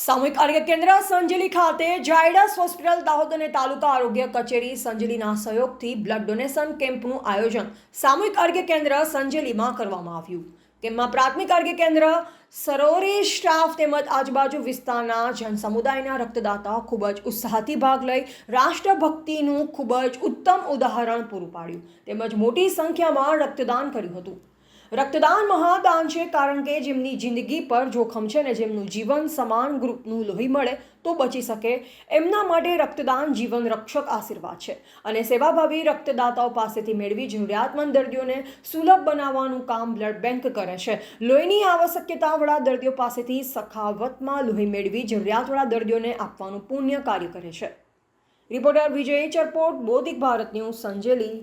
સામૂહિક આરોગ્ય કેન્દ્ર સંજેલી ખાતે જાયડસ હોસ્પિટલ દાહોદ અને તાલુકા આરોગ્ય કચેરી સંજલીના સહયોગથી બ્લડ ડોનેશન કેમ્પનું આયોજન સામૂહિક આરોગ્ય કેન્દ્ર સંજેલીમાં કરવામાં આવ્યું. કેમ્પમાં પ્રાથમિક આરોગ્ય કેન્દ્ર સરોરી સ્ટાફ તેમજ આજુબાજુ વિસ્તારના જનસમુદાયના રક્તદાતાઓ ખૂબ જ ઉત્સાહથી ભાગ લઈ રાષ્ટ્રભક્તિનું ખૂબ જ ઉત્તમ ઉદાહરણ પૂરું પાડ્યું. તેમજ મોટી સંખ્યામાં રક્તદાન કર્યું હતું. રક્તદાન મહાદાન છે, કારણ કે જેમની જિંદગી પર જોખમ છે ને જેમનું જીવન સમાન ગ્રુપનું લોહી મળે તો બચી શકે. એમના માટે રક્તદાન જીવન રક્ષક આશીર્વાદ છે અને સેવાભાવી રક્તદાતાઓ પાસેથી મેળવી જરૂરિયાતમંદ દર્દીઓને સુલભ બનાવવાનું કામ બ્લડ બેંક કરે છે. લોહીની આવશ્યકતાવાળા દર્દીઓ પાસેથી સખાવતમાં લોહી મેળવી જરૂરિયાતવાળા દર્દીઓને આપવાનું પુણ્ય કાર્ય કરે છે. રિપોર્ટર વિજય ચરપોટ બૌદ્ધિક ભારત ન્યૂઝ, સંજેલી.